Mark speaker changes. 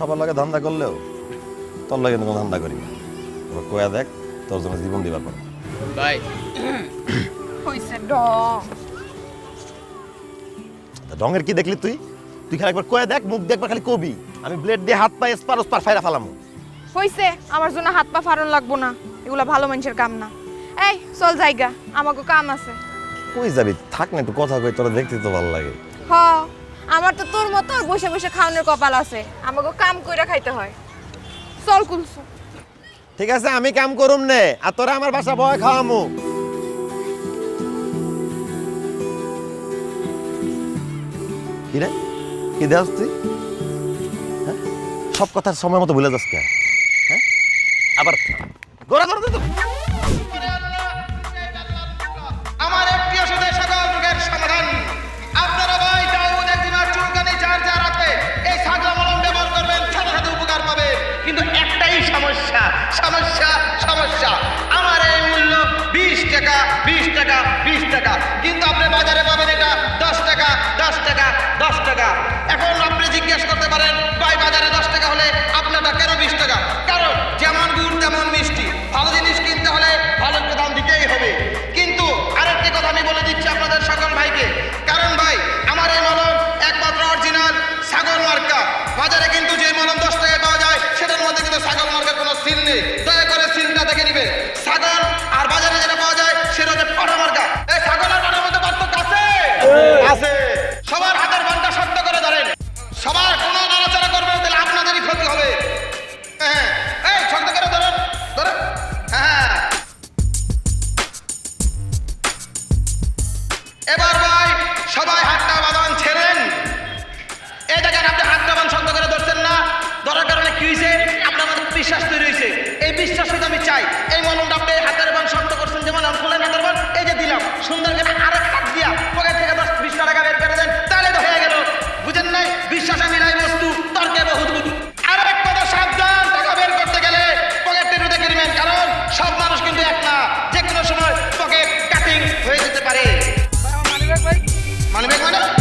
Speaker 1: সবার লাগে ধান্দা করলেও তোর লাগে কোনো ধান্দা করি না। এবার কয়া দেখ তোর জন্য জীবন দিবার পারো।
Speaker 2: ভাই হইছে ডং।
Speaker 1: রঙের কি দেখলি তুই? তুই খালি একবার কয়া দেখ মুখ দেখবার খালি কবি। আমি ব্লেড দিয়ে হাত পায়ে স্পার স্পার ফাইরা ফালামু।
Speaker 2: হইছে আমার জন্য হাত পা ফাড়ন লাগবো না। এগুলা ভালো মানুষের কাম না। এই চল জায়গা আমাকে কাম আছে।
Speaker 1: কই যাবি? থাক না একটু কথা কই তোরা দেখতে তো ভালো লাগে।
Speaker 2: হ। আমার তো তোর মতো বসে বসে খাওয়ানোর কপাল আছে। আমাকে কাম কইরা খাইতে হয়। চল কুলসু।
Speaker 1: ঠিক আছে, আমি কাম করুম নে, আর তোরা আমার বাসা বয় খাওয়ামু। কি রে? কি তুই? হ্যাঁ? সব কথার সময় মতো ভুলে যাস কে? হ্যাঁ? আবার গোড়া দে তো।
Speaker 3: সমস্যা সমস্যা। আমার এই মূল্য বিশ টাকা বিশ টাকা বিশ ছাগল আর বাজারে যেটা পাওয়া যায় সেটা হচ্ছে পাটা মার্কা এই ছাগল আর পাটার মধ্যে পার্থক্য আছে? আছে। সবার হাতের বানটা শক্ত করে ধরেন। সবার কোনো নাড়াচাড়া করবে তাহলে আপনাদেরই ক্ষতি হবে। হ্যাঁ, হ্যাঁ। এই শক্ত করে ধরেন ধরেন। হ্যাঁ, হ্যাঁ এবার ভাই সবাই হাতটা বাঁধান ছেড়েন। এই দেখেন আপনি হাতটা বান শক্ত করে ধরছেন না। ধরার কারণে কি হয়েছে? আপনার মধ্যে বিশ্বাস তৈরি হয়েছে। এই বিশ্বাস আমি চাই। Wanna make money?